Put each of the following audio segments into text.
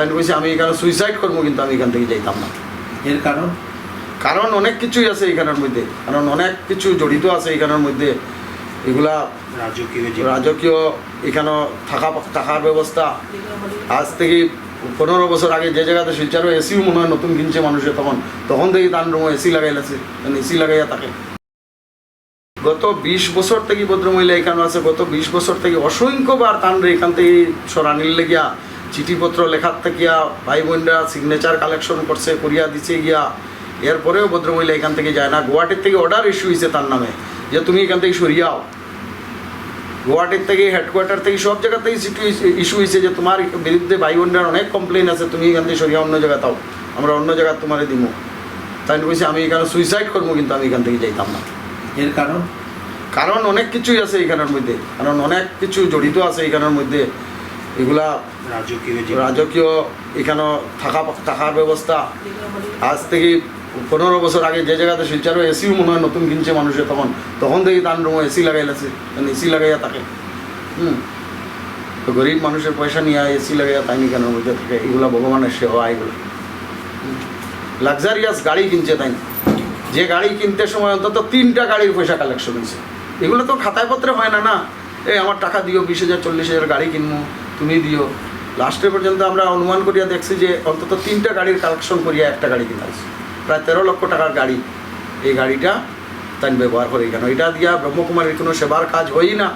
তাই কইছে আমি এখানে সুইসাইড করব কিন্তু আমি এখান থেকে যাইতাম না। এর কারণ? কারণ অনেক কিছুই আছে এখানের মধ্যে। কারণ অনেক কিছু জড়িত আছে এখানের মধ্যে। এগুলা রাজকীয় রাজকীয় এখানে থাকা থাকার ব্যবস্থা। আজ থেকে পনেরো বছর আগে যে জায়গাতে শিলচারও এসিও মনে হয় নতুন কিনছে মানুষে তখন। তখন থেকে তার রুমে এসি লাগাইলাছে এসি লাগাইয়া থাকে গত বিশ বছর থেকে ভদ্রমহিলা এখানে আছে গত বিশ বছর থেকে অসংখ্যবার তানরে এখান থেকে সরানির লেগিয়া চিঠিপত্র লেখার থাকিয়া ভাই বোনরা সিগনেচার কালেকশন করছে করিয়া দিছে গিয়া। এরপরেও ভদ্রমহিলা এখান থেকে যায় না। গুয়াহাটির থেকে অর্ডার ইস্যু হয়েছে তার নামে যে তুমি এখান থেকে সরিয়াও গুয়াহাটির থেকে হেডকোয়ার্টার থেকে সব জায়গা থেকে ইস্যু হয়েছে যে তোমার বিরুদ্ধে ভাই বোনরার অনেক কমপ্লেন আছে তুমি এখান থেকে সরিয়া অন্য জায়গায় তাও আমরা অন্য জায়গায় তোমার দিব তাই বলছি আমি এখানে সুইসাইড করব কিন্তু আমি এখান থেকে যাইতাম না। এর কারণ? কারণ অনেক কিছুই আছে এখানের মধ্যে। কারণ অনেক কিছু জড়িত আছে এখানের মধ্যে। এগুলা রাজকীয় যে রাজকীয় এখানে থাকা থাকার ব্যবস্থা। আজ থেকে পনেরো বছর আগে যে জায়গাতে শিলচারও এসিও মনে হয় নতুন কিনছে মানুষে তখন। তখন থেকে তার রুমে এসি লাগাইলাছে এসি লাগাইয়া থাকে। হুম। তো গরিব মানুষের পয়সা নিয়ে এসি লাগাইয়া তাই কেন মধ্যে থাকে? এগুলো ভগবানের সেবা এগুলো। লাক্সারিয়াস গাড়ি কিনছে তাই যে গাড়ি কিনতে সময় অন্তত তিনটা গাড়ির পয়সা কালেকশন হয়েছে। এগুলো তো খাতায় পত্রে হয় না না। এই আমার টাকা দিও বিশ হাজার চল্লিশ হাজার গাড়ি কিনবো। তুমি দিও। লাস্টে পর্যন্ত আমরা অনুমান করিয়া দেখছি যে অন্তত তিনটা গাড়ির কালেকশন করিয়া একটা গাড়ি কিনা হয়েছে। প্রায় তেরো লক্ষ টাকার গাড়ি এই গাড়িটা তাই ব্যবহার করে কেন এটা দিয়া ব্রহ্মকুমারীর কোনো সেবার কাজ হয়ই না।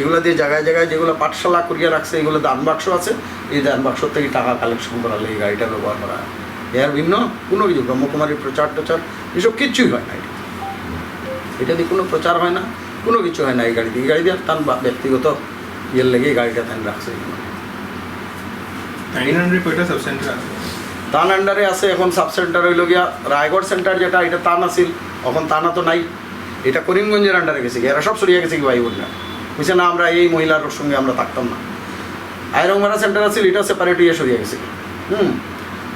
এগুলো দিয়ে জায়গায় জায়গায় যেগুলো পাঠশালা করিয়া রাখছে, এগুলো দান বাক্স আছে। এই দান বাক্স থেকে টাকা কালেকশন করালে এই গাড়িটা ব্যবহার করা হয়। এর ভিন্ন কোনো কিছু, ব্রহ্মকুমারীর প্রচার টচার, এসব কিচ্ছুই হয় না এটা এটা দিয়ে কোনো প্রচার হয় না, কোনো কিছু হয় না এই গাড়ি দিয়ে এই গাড়ি দিয়ে তার ব্যক্তিগত ইয়ের লেগে গাড়িটা তাই রাখছে। তান আন্ডারে আছে? এখন সাব সেন্টার হইল গিয়া রায়গড় সেন্টার যেটা এটা তান আছিল এখন তানা তো নাই। এটা করিমগঞ্জের আন্ডারে গেছে এরা সব সরিয়ে গেছে কি ভাই বোনরা। বুঝছে না আমরা এই মহিলার সঙ্গে আমরা থাকতাম না। আয়রংমারা সেন্টার আছিল এটা সেপারেট ইয়ে সরিয়ে গেছে হুম।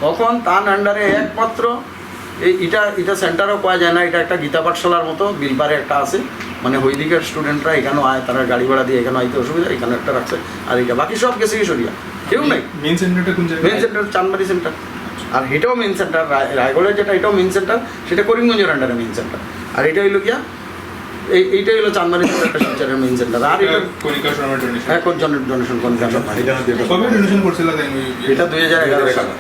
তখন তান আন্ডারে একমাত্র এই এটা এটা সেন্টারও পাওয়া যায় না এটা একটা গীতা পাঠশালার মতো বিলপারে একটা আছে। মানে হৈদিকের স্টুডেন্টরা এখানেও আয় তারা গাড়ি ভাড়া দিয়ে এখানে আইতে অসুবিধা এখানে একটা রাখছে আর এটা বাকি সব গেছে সরিয়া কেউ নাই। মেন সেন্টারটা কোন মেন সেন্টার চানবাড়ি সেন্টার আর এটাও মেন সেন্টার রায়গড়ের যেটা এটাও মেন সেন্টার সেটা করিমগঞ্জের আন্ডারে মেন সেন্টার আর এটা হইল গিয়া এই এইটাই হলো সেন্টারটা শিলচরের মেন সেন্টার আর এটা কনিকা শর্মা ডোনেশন এখন ডোনেশন কোন কবে ডোনেশন করছিল এটা দুই হাজার এগারো সালে।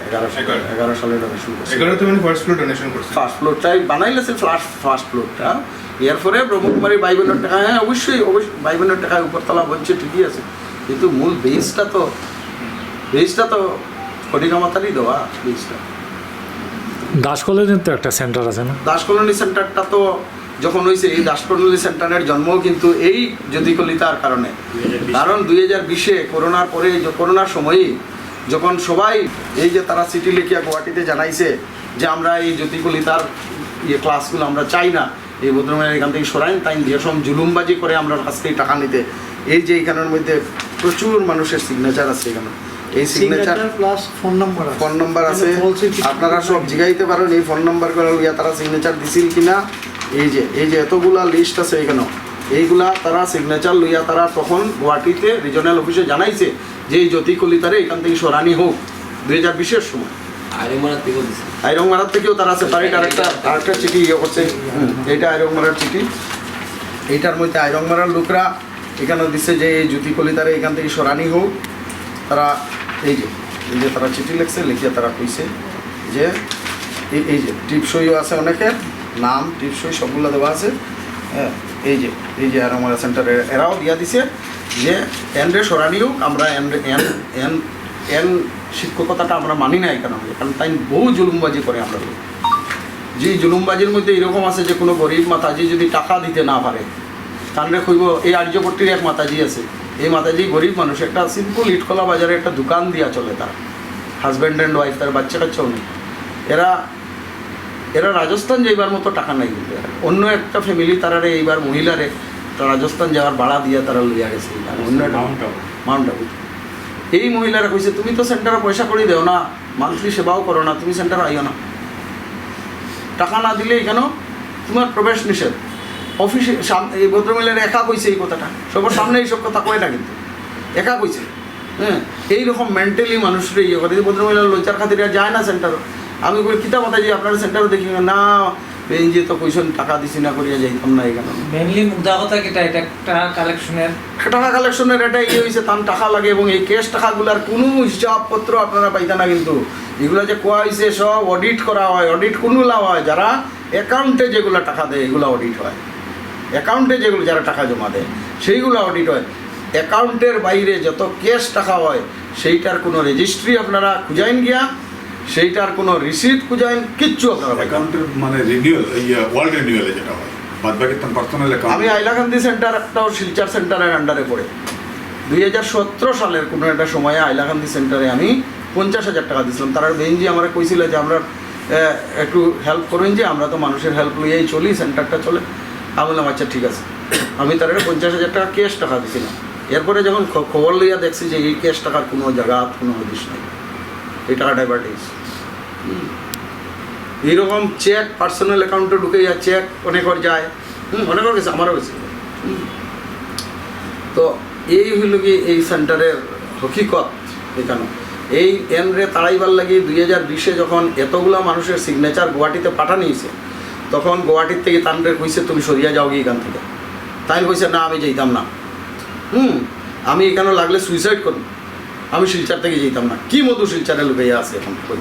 এগারো সালে। ডোনেশন এগারোতে মানে ফার্স্ট ফ্লোর ডোনেশন করছে ফার্স্ট ফ্লোরটাই বানাইলেছে ফার্স্ট ফার্স্ট ফ্লোরটা এরপরে ব্রহ্মকুমারী ভাই বোনের টাকা হ্যাঁ অবশ্যই অবশ্যই ভাই বোনের টাকায় উপরতলা বলছে ঠিকই আছে। কিন্তু মূল বেসটা তো বেসটা তো কটিকা মাতারই দেওয়া বেসটা দাস কলেজের তো একটা সেন্টার আছে না? দাস কলোনি সেন্টারটা তো যখন হয়েছে এই দাস সেন্টারের জন্মও কিন্তু এই জ্যোতিকলিতার কারণে। কারণ দুই হাজার বিশে করোনার পরে করোনার সময়ই যখন সবাই এই যে তারা চিঠি লিখিয়া গুয়াহাটিতে জানাইছে যে আমরা এই জ্যোতিকলিতার ইয়ে ক্লাসগুলো আমরা চাই না এই ভদ্রমের এখান থেকে সরাইন তাই যেসব জুলুমবাজি করে আমরা কাছ থেকে টাকা নিতে। এই যে এখানের মধ্যে প্রচুর মানুষের সিগনেচার আছে এখানে। এই signature plus phone number phone number আছে। আপনারা সব জিগাইতে পারেন এই ফোন নাম্বার করে লইয়া তারা সিগনেচার দিছিল কিনা। এই যে এই যে এতগুলা লিস্ট আছে এখানে এইগুলা তারা সিগনেচার লইয়া তারা তখন গুয়াহাটিতে রিজনাল অফিসে জানাইছে যে এই জ্যোতি কলিতারে এখান থেকে সরানি হোক দুই হাজার বিশের সময়। আইরংমারার থেকেও তারা সেপারেট আরেকটা আরেকটা চিঠি ইয়ে করছে। এইটা আইরংমারার চিঠি। এইটার মধ্যে আইরংমারার লোকরা এখানে দিচ্ছে যে এই জ্যোতি কলিতারে এখান থেকে সরানি হোক। তারা এই যে এই যে তারা চিঠি লিখছে লিখিয়ে তারা কইছে যে এই এই যে টিপসইও আছে অনেকের। নাম, টিপসই সবগুলো দেওয়া আছে। হ্যাঁ এই যে এই যে আরমারা সেন্টারে এরাও দিয়া দিছে যে এন রে সরানি হোক আমরা এন এন এন এন শিক্ষকতাটা আমরা মানি না এখানে কারণ তাই বহু জুলুমবাজি করে আমরা যে জুলুমবাজির মধ্যে এরকম আছে যে, কোনো গরিব মাতাজি যদি টাকা দিতে না পারে তাহলে কইব এই আর্যপট্টির এক মাতাজি আছে। এই মাতাজি গরিব মানুষ, একটা সিম্পল ইটখোলা বাজারে একটা দোকান দিয়া চলে তার। হাজব্যান্ড অ্যান্ড ওয়াইফ তার বাচ্চা কাচ্চাও নেই এরা এরা রাজস্থান যাইবার মতো টাকা নাই অন্য একটা ফ্যামিলি তারারে এইবার মহিলারে রাজস্থান যাওয়ার ভাড়া দিয়ে তারা লইয়া গেছে অন্য একটা মাউন্ট আবু এই মহিলারা কইছে তুমি তো সেন্টারে পয়সা করে দেও না মান্থলি সেবাও করো না তুমি সেন্টারে আইও না। টাকা না দিলে কেন? তোমার প্রবেশ নিষেধ। অফিসে এই ভদ্রমহিলার একা কইছে এই কথাটা। সবার সামনে এইসব কথা কয় না কিন্তু। একা কইছে। হ্যাঁ এইরকম মেন্টালি মানুষের ইয়ে করে ভদ্রমহিলা লইচার খাতিরে যায় না সেন্টার আমি বলি কিতা কথা যে আপনার সেন্টারও দেখি না। এই যে তো কইসন টাকা দিছি না করিয়া যাইতাম না এখানে। মেনলি মুদ্রা কথা কিটা এটা একটা কালেকশনের টাকা কালেকশনের এটা ইয়ে হয়েছে তার টাকা লাগে এবং এই ক্যাশ টাকাগুলার কোনো হিসাবপত্র আপনারা পাইতা না কিন্তু। এগুলো যে কোয়া হয়েছে সব অডিট করা হয়। অডিট কোনগুলা হয়? যারা অ্যাকাউন্টে যেগুলো টাকা দেয় এগুলো অডিট হয়। অ্যাকাউন্টে যেগুলো যারা টাকা জমা দেয় সেইগুলো অডিট হয়। অ্যাকাউন্টের বাইরে যত ক্যাশ টাকা হয় সেইটার কোনো রেজিস্ট্রি আপনারা খুঁজাইন গিয়া সেইটার কোনো রিসিপ্ট খুঁজাইন কিচ্ছু আপনারা অ্যাকাউন্টের মানে রিনিউয়াল ওয়ার্ল্ড রিনিউয়ালে যেটা হয়। বাদ বাকি তোমার পার্সোনাল অ্যাকাউন্ট আমি আইলাকান্দি সেন্টার একটাও শিলচার সেন্টারের আন্ডারে পড়ে। দুই হাজার সতেরো সালের কোনো একটা সময়ে আইলাকান্দি সেন্টারে আমি পঞ্চাশ হাজার টাকা দিয়েছিলাম তারা বেঞ্জি আমার কইছিল যে আমরা একটু হেল্প করেন যে আমরা তো মানুষের হেল্প লইয়াই চলি সেন্টারটা চলে। আমি বললাম আচ্ছা ঠিক আছে। আমি তার পঞ্চাশ হাজার টাকা ক্যাশ টাকা দিয়েছিলাম এরপরে যখন খবর লইয়া দেখছি যে এই ক্যাশ টাকার কোনো জায়গা কোনো হদিস নেই। টাকাটা এবার এইরকম চেক পার্সোনাল অ্যাকাউন্টে ঢুকে যায় চেক অনেকর যায়। হুম অনেকর গেছে, আমারও গেছে। তো এই হইল কি, এই সেন্টারের হকিকত এখানে। এই এনরে তাড়াইবার লাগি দুই হাজার বিশে যখন এতগুলা মানুষের সিগনেচার গুয়াহাটিতে পাঠানিয়েছে তখন গুয়াহাটির থেকে তানরে কইছে, তুমি সরিয়া যাও গিয়ে এখান থেকে। তাই কইছে, না, আমি যেতাম না। হুম, আমি এখানে লাগলে সুইসাইড করব। আমি শিলচার থেকে যেতাম না। কি মধু শিলচারে লুকাইয়া আছে এখন? কই?